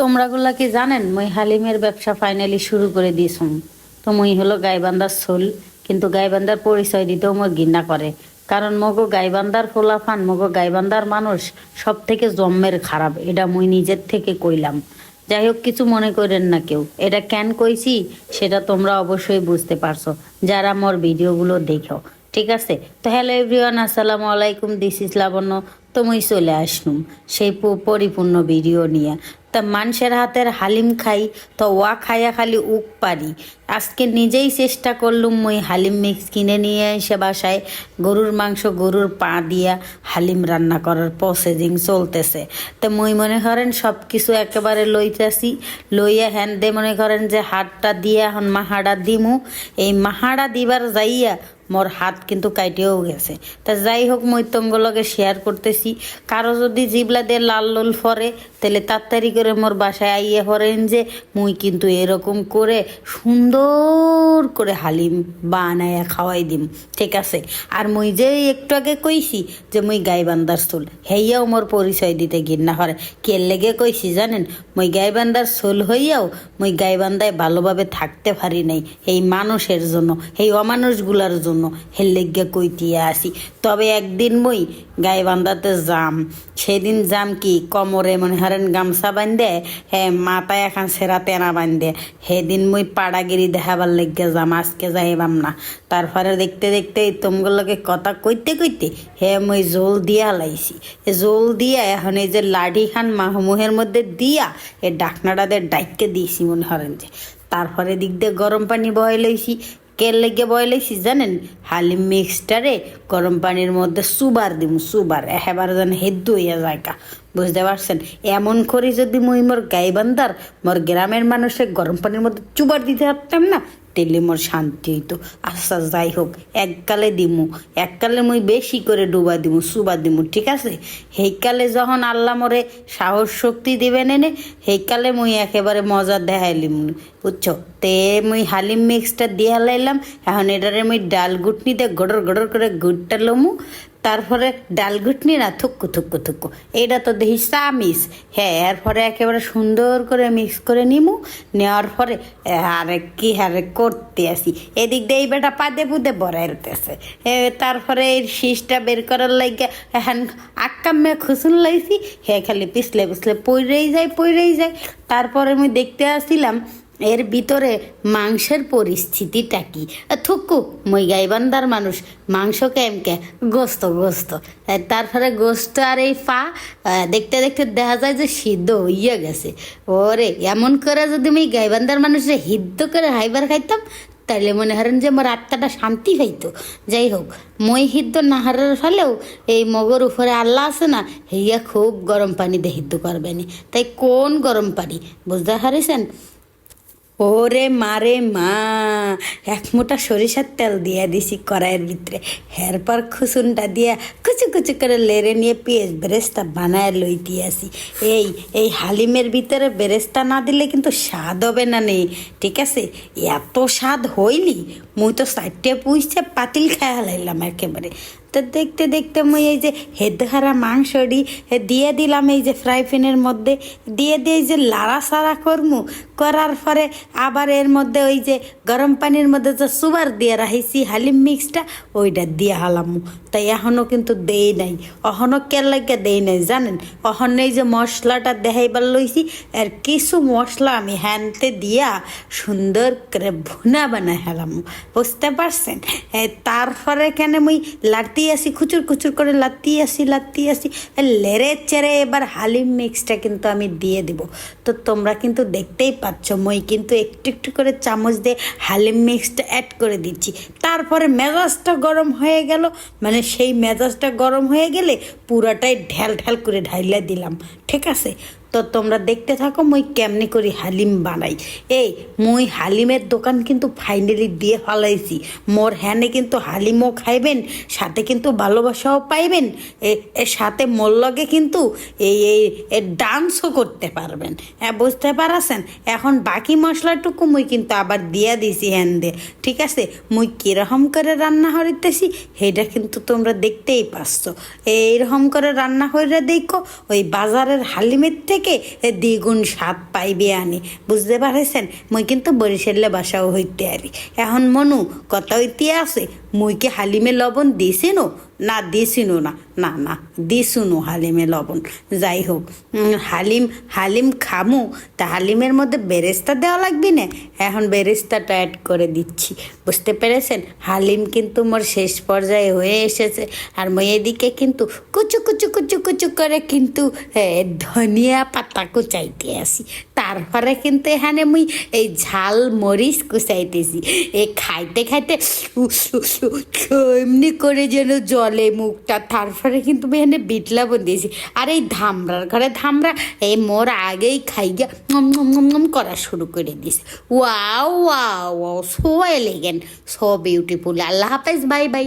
তোমরাগুলা কি জানেন, মুই হালিমের ব্যবসা ফাইনালি শুরু করে দিয়েছুম। তো মুই হলো গাইবান্দার সোল কিন্তু গাইবান্দার পরিচয় দিতেও মোর ঘৃণা করে। কারণ মগো গাইবান্দার ফোলাফান মগো গাইবান্দার মানুষ সব থেকে জন্মের খারাপ, এটা মুই নিজের থেকে কইলাম। যাই হোক কিছু মনে করেন না কেউ। এটা কেন কইছি, সেটা তোমরা অবশ্যই বুঝতে পারছ। যারা মোর ভিডিওগুলো দেখো, ঠিক আছে? তো হ্যালো এভরিওয়ান, আসসালামু আলাইকুম, দিস ইস লাবণ্য। তো মুই চলে আসলুম সেই পরিপূর্ণ ভিডিও নিয়ে। তা মানুষের হাতের হালিম খাই, তো ওয়া খাইয়া খালি উক পারি। আজকে নিজেই চেষ্টা করলুম মুই হালিম মিক্স কিনে নিয়ে এসে বাসায় গরুর মাংস, গরুর পা দিয়া হালিম রান্না করার প্রসেসিং চলতেছে। তো মুই মনে করেন সব কিছু একেবারে লইতেছি, লইয়া হ্যান মনে করেন যে হাতটা দিয়ে এখন মাহাড়া দিমু। এই মাহাড়া দিবার যাইয়া মোর হাত কিন্তু কাইটেও গেছে। তা যাই হোক লগে শেয়ার করতেছি। কারও যদি জিবলা দিয়ে লাল লোল ফরে, তাহলে তাড়াতাড়ি করে মোর বাসায় আইয়ে হরেন যে, মুই কিন্তু এরকম করে সুন্দর করে হালিম বানায়া খাওয়াই দিম, ঠিক আছে? আর মুই যে একটু আগে কইছি যে, মুই গাইবান্দার সোল হেইয়াও মোর পরিচয় দিতে ঘিন্না হরে। কে লেগে কইছি জানেন? মুই গাইবান্দার সোল হইয়াও মুই গাইবান্দায় ভালোভাবে থাকতে পারি নাই, এই মানুষের জন্য, এই অমানুষগুলার জন্য, হের লেগে কইতিয়া আসি। তবে একদিন মই গাইবান্দাতে যাম, সেদিন যাম কি, কমরে মনে হারেন গামছা বান্ধে হে মাথায় এখন সেরা তেনা বান্ধে সেদিন মই পাড়াগিরি দেখাবার লেগে যাম, আজকে যাইবাম না। তারপরে দেখতে দেখতে তোমগুলোকে কথা কইতে কইতে হে মই জোল দিয়া লাইছি। জোল দিয়া এখন এই যে লাঠি খান মাহমুহের মধ্যে দিয়া এ ডাকনাটাদের ডাইকে দিয়েছি মনে হরেন যে। তারপরে দিক দিয়ে গরম পানি বয় লইছি। কে লেগে বয় লইছি জানেন? হালি মিক্সটারে গরম পানির মধ্যে সুবার দিম সুবার এবার যেন হেদ্দু হইয়া কা বুঝতে পারছেন? এমন করে যদি মুই মোর গাইবান্দার মোর গ্রামের মানুষে গরম পানির মধ্যে চুবার দিতে পারতাম না তেলে মোর শান্তি হইতো। আচ্ছা যাই হোক, এককালে দিমু। এককালে মুই বেশি করে ডুবা দিমু সুবা দিমু, ঠিক আছে? সেইকালে যখন আল্লাহ মরে সাহস শক্তি দিবেন এনে, সেইকালে মুই একেবারে মজা দেখাইলিম। বুঝছ? তে মুই হালিম মিক্সটা দিয়ে হালাইলাম এখন এটারে মুই ডাল গুটনি দিয়ে গড়র গড়র করে গুড়টা লমু, তারপরে ডাল গুটনি না থুক্কু থুক্কু থুক্কু এটা তো দেখি চামিস হ্যাঁ এরপরে একেবারে সুন্দর করে মিক্স করে নিমু, নেওয়ার পরে আরে কি হারে করতে আসি। এদিক দিয়ে এই বেটা পাদে পুদে বড়াইতেছে তারপরে এই শীষটা বের করার লাগে এখন আক্কামে খুসুন লাইছি হ্যাঁ খালি পিছলে পিছলে পইরেই যায় পইরেই যায়। তারপরে আমি দেখতে আসছিলাম এর ভিতরে মাংসের পরিস্থিতিটা কি? থুকু, মই গাইবান্দার মানুষ, মাংস কেমকে? গোস্ত গোস্ত। তারপরে গোস্ত আর এই পা দেখতে দেখতে দেখা যায় যে সিদ্ধ হইয়া গেছে। ওরে, এমন করে যদি আমি গাইবান্দার মানুষের হিদ্ধ করে হাইবার খাইতাম, তাইলে মনে হারেন যে আমার আত্মাটা শান্তি পাইতো। যাই হোক, মই হিদ্ধ না হারার ফলেও এই মগর উপরে আল্লাহ আছে না, হেইয়া খুব গরম পানি দিয়ে হিদ্ধ করবেনি। তাই কোন গরম পানি? বুঝতে হারিছেন ওরে মারে মা, এক মোটা সরিষার তেল দিয়ে দিছি কড়াইয়ের ভিতরে। হেরপর খুসুনটা দিয়া কুচু কুচু করে লেড়ে নিয়ে পেঁয়াজ বেরেস্তা বানায় লই দিয়েছি এই এই হালিমের ভিতরে বেরেস্তা না দিলে কিন্তু স্বাদ হবে না নেই ঠিক আছে? এত স্বাদ হইলি, মুই তো চারটে পুইছে পাতিল খায় হালাইলাম একেবারে। তো দেখতে দেখতে মুই এই যে হেদহারা মাংসটি দিয়ে দিলাম এই যে ফ্রাই প্যানের মধ্যে, দিয়ে দিয়ে যে লাড়া সাড়া করমু। করার পরে আবার এর মধ্যে ওই যে গরম পানির মধ্যে যে সুবার দিয়ে রাখিছি, হালিম মিক্সটা ওইটা দিয়ে হালামু। তাই এখনও কিন্তু দেই নাই। অহনও কে লাগে দেই নাই জানেন? অহন এই যে মশলাটা দেখাইবার লইছি আর কিছু মশলা আমি হ্যানতে দিয়া সুন্দর করে ভুনা বানাই হেলাম। বুঝতে পারছেন? তারপরে কেন মুই আসি খুচুর খুচুর করে লাতি আসি লাতি আসি এ, চেরে এবার হালিম মিক্সটা কিন্তু আমি দিয়ে দিব। তো তোমরা কিন্তু দেখতেই পাচ্ছ মই কিন্তু একটু একটু করে চামচ দিয়ে হালিম মিক্সটা অ্যাড করে দিচ্ছি। তারপরে মেজাজটা গরম হয়ে গেল। মানে সেই মেজাজটা গরম হয়ে গেলে পুরাটাই ঢ্যাল ঢ্যাল করে ঢাইলা দিলাম। ঠিক আছে? তো তোমরা দেখতে থাকো, মুই কেমনি করি হালিম বানাই। এই, মুই হালিমের দোকান কিন্তু ফাইনালি দিয়ে ফেলাইছি। মোর হ্যানে কিন্তু হালিমও খাইবেন, সাথে কিন্তু ভালোবাসাও পাইবেন, এ- এর সাথে মোর লগে কিন্তু এই এই ডান্সও করতে পারবেন। হ্যাঁ বুঝতে পারাছেন? এখন বাকি মশলাটুকু মুই কিন্তু আবার দিয়া দিছি হ্যান দিয়ে ঠিক আছে? মুই কীরকম করে রান্না হরিতেছি সেটা কিন্তু তোমরা দেখতেই পাচ্ছ। এইরকম করে রান্না হইরে দেখো, ওই বাজারের হালিমের থেকে থেকে দ্বিগুণ স্বাদ পাইবে আনি। বুঝতে পারেছেন? মই কিন্তু বরিশালে বাসাও হইতে আরি এখন মনু, কথা হইতে আছে মুই কি হালিমে লবণ দিছিনো? না দিছিনো না। না না, দিছুনো হালিমে লবণ। যাই হোক হালিম হালিম খামু। তা হালিমের মধ্যে বেরেস্তা দেওয়া লাগবে না? এখন বেরেস্তাটা অ্যাড করে দিচ্ছি। বুঝতে পেরেছেন? হালিম কিন্তু মোর শেষ পর্যায়ে হয়ে এসেছে। আর মই এদিকে কিন্তু কুচু কুচু কুচু কুচু করে কিন্তু ধনিয়া পাতা কুচাইতে আসি। তারপরে কিন্তু এখানে মুই এই ঝাল মরিচ কুচাইতেছি। এ, খাইতে খাইতে এমনি করে যেন জলে মুখটা, তারপরে কিন্তু এখানে বিট লবণ দিয়েছি আর এই ধামরার ঘরে ধামরা, এই মোর আগেই খাই গিয়া করা শুরু করে দিয়েছে wow wow wow so elegant so beautiful আল্লাহ হাফেজ বাই বাই